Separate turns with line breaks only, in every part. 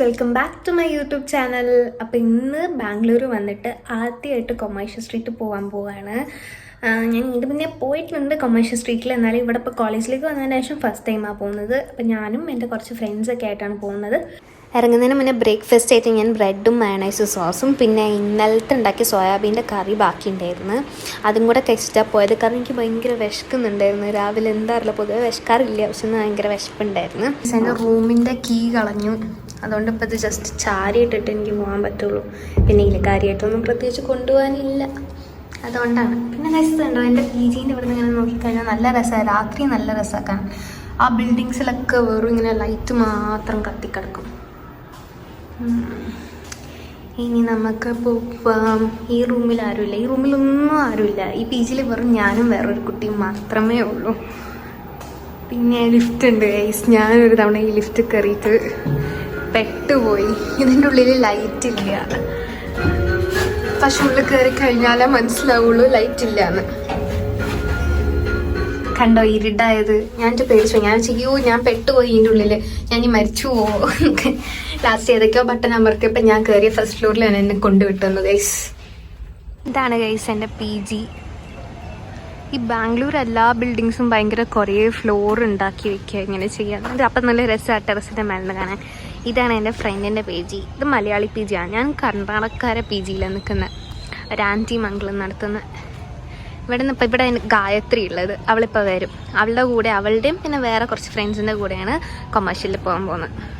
Welcome back to my YouTube channel അപ്പോൾ ഇന്ന് ബാംഗ്ലൂർ വന്നിട്ട് ആദ്യമായിട്ട് കൊമേഴ്ഷ്യൽ സ്ട്രീറ്റ് പോകാൻ പോവാണ്. ഞാൻ ഇത് മുന്നേ പോയിട്ടുണ്ട് കൊമേഴ്ഷ്യൽ സ്ട്രീറ്റിൽ എന്നാലും ഇവിടെ ഇപ്പോൾ കോളേജിലേക്ക് വന്നതിന് ശേഷം ഫസ്റ്റ് ടൈമാണ് പോകുന്നത്. അപ്പോൾ ഞാനും എന്റെ കുറച്ച് ഫ്രണ്ട്സൊക്കെ ആയിട്ടാണ് പോകുന്നത്. ഇറങ്ങുന്നതിന് മുന്നേ ബ്രേക്ക്ഫാസ്റ്റ് ആയിട്ട് ഞാൻ ബ്രെഡും മയണൈസ് സോസും പിന്നെ ഇന്നലത്തെ ഉണ്ടാക്കിയ സോയാബീന്റെ കറി ബാക്കിയുണ്ടായിരുന്നു. അതും കൂടെ കഴിച്ചിട്ടാണ് പോയത്. കാരണം എനിക്ക് ഭയങ്കര വിശക്കുന്നുണ്ടായിരുന്നു. രാവിലെ എന്താ അറിയില്ല. പൊതുവെ വിശക്കാറില്ല. പക്ഷെ ഭയങ്കര വിശപ്പുണ്ടായിരുന്നു. എന്റെ റൂമിന്റെ കീ കളഞ്ഞു. അതുകൊണ്ട് ഇപ്പോൾ ഇത് ജസ്റ്റ് ചാരിയിട്ടിട്ട് എനിക്ക് പോകാൻ പറ്റുള്ളൂ. പിന്നെ ഇതിൽ കാര്യമായിട്ടൊന്നും പ്രത്യേകിച്ച് കൊണ്ടുപോകാനില്ല. അതുകൊണ്ടാണ്. പിന്നെ രസമുണ്ടോ എന്റെ പി ജീന്റെ ഇവിടെ നിന്ന് ഇങ്ങനെ നോക്കിക്കഴിഞ്ഞാൽ നല്ല രസമാണ് രാത്രി നല്ല രസമാക്കാൻ ആ ബിൽഡിങ്സിലൊക്കെ വെറും ഇങ്ങനെ ലൈറ്റ് മാത്രം കത്തിക്കിടക്കും. ഇനി നമുക്ക് പോവാം. ഈ റൂമിൽ ആരുമില്ല. ഈ റൂമിലൊന്നും ആരുമില്ല. ഈ പി ജിയിൽ വെറും ഞാനും വേറൊരു കുട്ടിയും മാത്രമേ ഉള്ളൂ. പിന്നെ ലിഫ്റ്റ് ഉണ്ട് ഗൈസ് ഞാനൊരു തവണ ഈ ലിഫ്റ്റ് കയറിയിട്ട് പെട്ടുപോയി. ഇതിന്റെ ഉള്ളിൽ ലൈറ്റ് ഇല്ല. പക്ഷെ ഉള്ളിൽ കയറി കഴിഞ്ഞാലേ മനസ്സിലാവുള്ളൂ ലൈറ്റ് ഇല്ല എന്ന് കണ്ടോ ഇരുടായത് ഞാൻ പേടിച്ചു ഞാൻ ചെയ്യോ ഞാൻ പെട്ടുപോയി ഇതിന്റെ ഉള്ളിൽ ഞാൻ ഈ മരിച്ചു പോവോ ലാസ്റ്റ് ഏതൊക്കെയോ ബട്ടൺ അമർത്തിയപ്പോൾ ഞാൻ കയറിയ ഫസ്റ്റ് ഫ്ലോറിലാണ് എന്നെ കൊണ്ടുവിട്ടുന്നത് ഗൈസ് ഇതാണ് ഗൈസ് എന്റെ പി ജി ഈ ബാംഗ്ലൂർ എല്ലാ ബിൽഡിങ്സും ഭയങ്കര കുറേ ഫ്ലോർ ഉണ്ടാക്കി വെക്കുക ഇങ്ങനെ ചെയ്യാൻ. അപ്പം നല്ല രസമാണ് ടെറസിന്റെ മേലെ കാണാൻ. ഇതാണ് എന്റെ ഫ്രണ്ടിന്റെ പി ജി. ഇത് മലയാളി പി ജിയാണ് ഞാൻ കർണാടകക്കാരെ പി ജിയിലാണ് നിൽക്കുന്നത് ഒരാന്റി മംഗളം നടത്തുന്ന. ഇവിടെ നിന്ന് ഇപ്പം ഇവിടെ ഗായത്രി ഉള്ളത്. അവളിപ്പോൾ വരും. അവളുടെ കൂടെ അവളുടെയും പിന്നെ വേറെ കുറച്ച് ഫ്രണ്ട്സിന്റെ കൂടെയാണ് കൊമേഴ്ഷ്യലിൽ പോകാൻ പോകുന്നത്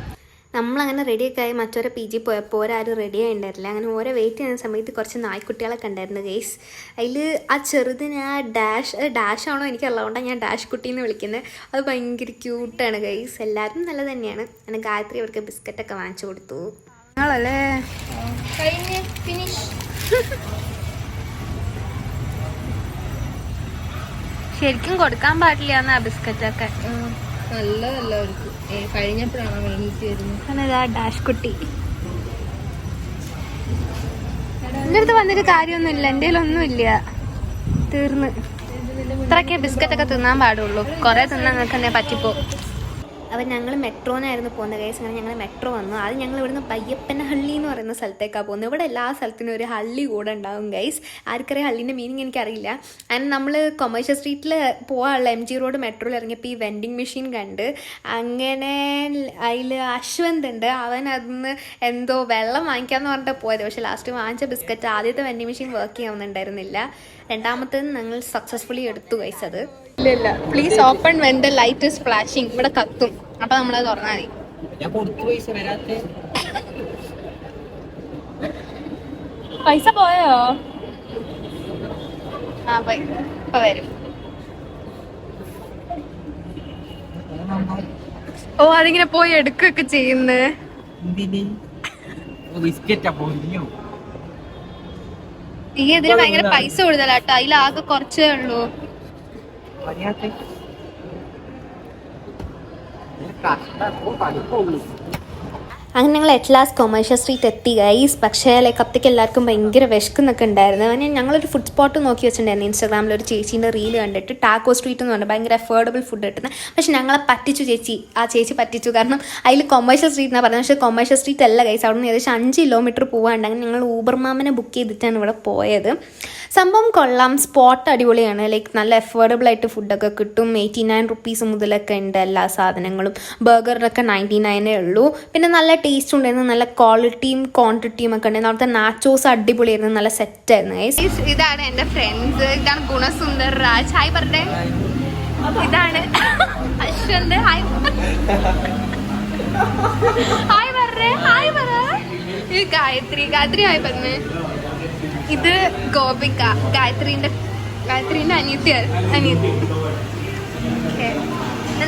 നമ്മളങ്ങനെ റെഡിയൊക്കെ ആയി മറ്റൊരു പി ജി പോയപ്പോൾ ഒരാരും റെഡി ഉണ്ടായിരുന്നില്ല അങ്ങനെ ഓരോ വെയിറ്റ് ചെയ്യുന്ന സമയത്ത് കുറച്ച് നായ്ക്കുട്ടികളൊക്കെ ഉണ്ടായിരുന്നു ഗെയ്സ് അതിൽ ആ ചെറുതിന് ആ ഡാഷ് ഡാഷ് ആണോ എനിക്ക് അതുകൊണ്ടാണ് ഞാൻ ഡാഷ് കുട്ടി എന്ന് വിളിക്കുന്നത് അത് ഭയങ്കര ക്യൂട്ടാണ് ഗെയ്സ് എല്ലാവരും നല്ല തന്നെയാണ്. അങ്ങനെ ഗായത്രി അവർക്ക് ബിസ്ക്കറ്റൊക്കെ വാങ്ങിച്ചു കൊടുത്തു. നിങ്ങളല്ലേ ഫിനിഷ് ശരിക്കും കൊടുക്കാൻ പാടില്ല എന്നാ ബിസ്ക്കറ്റൊക്കെ.
നല്ലതല്ല അവർക്ക്. കഴിഞ്ഞപ്പോഴാണ് വേണ്ടിയിട്ട് വരുന്നത്.
അങ്ങനെ ഇതാ ഡാഷ് കുട്ടി എന്റെ അടുത്ത് വന്നിട്ട് കാര്യമൊന്നുമില്ല. എന്റെ ഒന്നും ഇല്ല തീർന്ന്. ബിസ്ക്കറ്റ് ഒക്കെ തിന്നാൻ പാടുള്ളൂ. കുറേ തിന്നാൻ നിങ്ങൾക്ക് തന്നെ പറ്റിപ്പോ. അപ്പം ഞങ്ങൾ മെട്രോനായിരുന്നു പോകുന്നത്. കേസ് അങ്ങനെ ഞങ്ങൾ മെട്രോ വന്നു. അത് ഞങ്ങൾ ഇവിടുന്ന് പയ്യപ്പനഹള്ളി എന്ന് പറയുന്ന സ്ഥലത്തേക്കാണ് പോകുന്നത്. ഇവിടെ എല്ലാ സ്ഥലത്തിനും ഒരു ഹള്ളി കൂടെ ഉണ്ടാവും ഗൈസ് ആർക്കറിയാം ഹള്ളിന്റെ മീനിങ് എനിക്കറിയില്ല. ആൻഡ് നമ്മൾ കൊമേഴ്ഷ്യൽ സ്ട്രീറ്റിൽ പോകാനുള്ള എം ജി റോഡ് മെട്രോയിൽ ഇറങ്ങിയപ്പോൾ ഈ വെൻഡിങ് മെഷീൻ കണ്ട് അങ്ങനെ അതിൽ അശ്വന്ത് ഉണ്ട്. അവൻ അതിന്ന് എന്തോ വെള്ളം വാങ്ങിക്കാമെന്ന് പറഞ്ഞിട്ട് പോയത്. പക്ഷേ ലാസ്റ്റ് വാങ്ങിച്ച ബിസ്ക്കറ്റ് ആദ്യത്തെ വെൻഡിങ് മെഷീൻ വർക്ക് ചെയ്യാവുന്നുണ്ടായിരുന്നില്ല രണ്ടാമത്തേത് ഞങ്ങൾ സക്സസ്ഫുള്ളി എടുത്തു ഗൈസ് അത്. ഇല്ല ഇല്ല please open when the light is flashing ഇവിടെ കത്തും. അപ്പൊ നമ്മൾ തുറന്നാൽ മതി.
ഞാൻ കൊടുത്തു പൈസ വരാത്തെ.
പൈസ പോയോ? ആ പോയി. ഇപ്പൊ വരും. ഓ അതിങ്ങനെ പോയി
എടുക്കൊക്കെ ചെയ്യുന്നേ.
ഈ ഇതിന് ഭയങ്കര പൈസ കൂടുതലാട്ടോ. അതിലാകെ കുറച്ചേ ഉള്ളൂ.
बढ़िया से रास्ता को पानी को उम्मीद
അങ്ങനെ ഞങ്ങൾ at last last commercial street എത്തി. ഗൈസ് പക്ഷേ ലൈക്ക് അപ്പത്തേക്ക് എല്ലാവർക്കും ഭയങ്കര വിശക്കുന്നൊക്കെ ഉണ്ടായിരുന്നു. അങ്ങനെ ഞങ്ങളൊരു ഫുഡ് സ്പോട്ട് നോക്കി വെച്ചിട്ടുണ്ടായിരുന്നു ഇൻസ്റ്റാഗ്രാമിൽ ഒരു ചേച്ചീന്റെ റീൽ കണ്ടിട്ട് ടാക്കോ സ്ട്രീറ്റ് എന്ന് പറഞ്ഞാൽ ഭയങ്കര അഫോർഡബിൾ ഫുഡ് കിട്ടുന്നത് പക്ഷെ ഞങ്ങളെ പറ്റിച്ചു ചേച്ചി. ആ ചേച്ചി പറ്റിച്ചു. കാരണം അതിൽ കൊമേഴ്ഷ്യൽ സ്ട്രീറ്റ് എന്നാണ് പറഞ്ഞത് പക്ഷേ കൊമേഴ്ഷ്യൽ സ്ട്രീറ്റ് അല്ല ഗൈസ് അവിടെ നിന്ന് ഏകദേശം അഞ്ച് കിലോമീറ്റർ പോകാണ്ട് അങ്ങനെ ഞങ്ങൾ ഊബർ മാമനെ ബുക്ക് ചെയ്തിട്ടാണ് ഇവിടെ പോയത്. സംഭവം കൊള്ളാം. സ്പോട്ട് അടിപൊളിയാണ്. ലൈക്ക് നല്ല അഫോർഡബിൾ ആയിട്ട് ഫുഡൊക്കെ കിട്ടും. എയ്റ്റി നയൻ റുപ്പീസ് മുതലൊക്കെ ഉണ്ട് എല്ലാ സാധനങ്ങളും. ബർഗറിനൊക്കെ നയന്റി നയനേ ഉള്ളൂ. പിന്നെ നല്ല ടേസ്റ്റ് ഉണ്ടായിരുന്നു. നല്ല ക്വാളിറ്റിയും ക്വാണ്ടിറ്റിയും ഒക്കെ ഉണ്ടായിരുന്നു. അവിടുത്തെ നാച്ചോസ് അടിപൊളിയായിരുന്നു. നല്ല സെറ്റ് ആയിരുന്നു. ഇതാണ് എന്റെ ഫ്രണ്ട്സ് ഇതാണ് ഗുണസുന്ദർ രാജ്. ഹായ് പറഞ്ഞേ. ഇതാണ് അശ്വന്ത്. ഹായ് ഹായ് പറഞ്ഞേ. ഹായ് പറ ഗായത്രി. ഗായത്രി ഹായ് പറഞ്ഞേ. ഇത് ഗോപിക. ഗായത്രീന്റെ ഗായത്രീന്റെ അനിയത്തിയാണ് അനിയത്തി.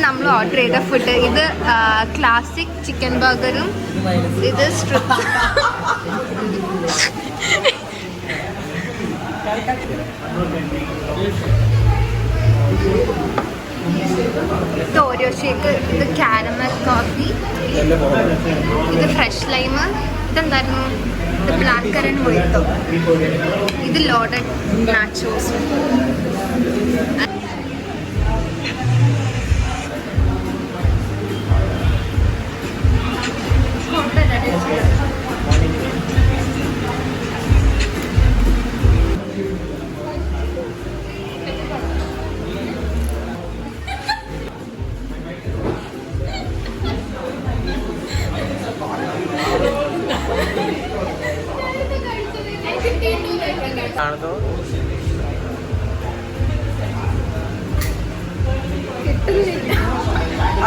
നമ്മൾ ഓർഡർ ചെയ്ത ഫുഡ് ഇത് ക്ലാസിക് ചിക്കൻ ബർഗറും ഇത് സ്ട്രിപ്പ് ഇത് ഓരോ ഷേക്ക് ഇത് കാരമൽ കോഫി ഇത് ഫ്രഷ് ലൈമ് ഇതെന്തായിരുന്നു? ഇത് ബ്ലാക്ക് കറൻ മൊയ്ത്തോ ഇത് ലോഡഡ് നാച്ചോസ്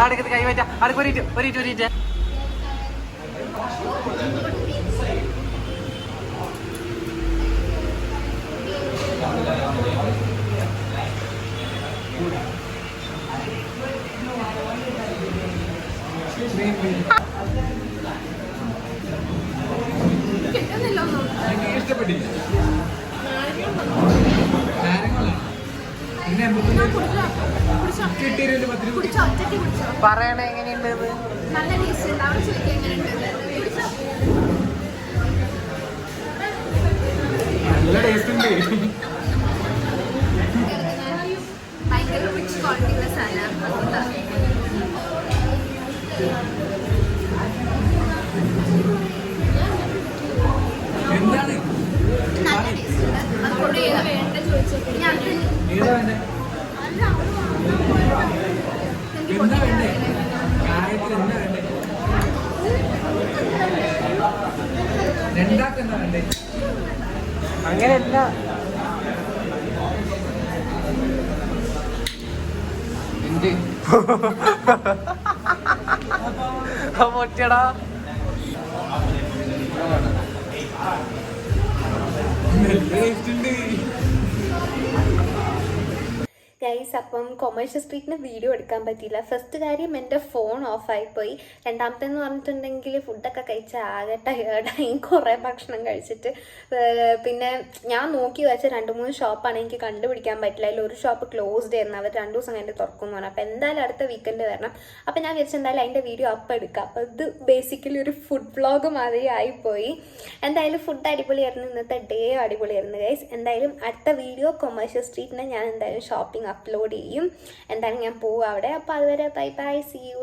അടുക്കത്ത് കൈ പറ്റാ അടുക്ക് ഒരു ഒരു ഒരു ഒരു പറയണ എങ്ങനെയുണ്ട് ഇത്?
നല്ല ടേസ്റ്റ് ഉണ്ട്. അവിടെ ചോദിക്കാൻ എങ്ങനെയുണ്ട്
നല്ല ടേസ്റ്റ് ഉണ്ട്.
വേണ്ടേ?
എന്താ വേണ്ടേ? കാര്യത്തിൽ എന്താ വേണ്ടേ? രണ്ടാക്ക് എന്താ വേണ്ടേ? അങ്ങനെയല്ല. എന്ത്? പൊട്ടിയടാ.
ഗൈസ് അപ്പം കൊമേഴ്ഷ്യൽ സ്ട്രീറ്റിന് വീഡിയോ എടുക്കാൻ പറ്റിയില്ല. ഫസ്റ്റ് കാര്യം എന്റെ ഫോൺ ഓഫായിപ്പോയി രണ്ടാമത്തെ എന്ന് പറഞ്ഞിട്ടുണ്ടെങ്കിൽ ഫുഡൊക്കെ കഴിച്ച ആകെ ടയേർഡായി കുറേ ഭക്ഷണം കഴിച്ചിട്ട്. പിന്നെ ഞാൻ നോക്കി വെച്ച രണ്ട് മൂന്ന് ഷോപ്പാണ് എനിക്ക് കണ്ടുപിടിക്കാൻ പറ്റില്ല. അതിൽ ഒരു ഷോപ്പ് ക്ലോസ്ഡ് ആയിരുന്നു. അവർ രണ്ട് ദിവസം കഴിഞ്ഞിട്ട് തുറക്കും പറഞ്ഞു. അപ്പോൾ എന്തായാലും അടുത്ത വീക്കെൻഡ് വരണം. അപ്പോൾ ഞാൻ വിചാരിച്ചെന്തായാലും അതിന്റെ വീഡിയോ അപ്പം എടുക്കാം. അപ്പോൾ ഇത് ബേസിക്കലി ഒരു ഫുഡ് വ്ളോഗ് മാതിരി ആയിപ്പോയി. എന്തായാലും ഫുഡ് അടിപൊളിയായിരുന്നു. ഇന്നത്തെ ഡേ അടിപൊളിയായിരുന്നു ഗൈസ് എന്തായാലും അടുത്ത വീഡിയോ കൊമേഴ്ഷ്യൽ സ്ട്രീറ്റിന് ഞാൻ എന്തായാലും ഷോപ്പിംഗ് അപ്ലോഡ് ചെയ്യും. എന്തായാലും ഞാൻ പോവും അവിടെ. അപ്പോൾ അതുവരെ ബൈ ബൈ സി യു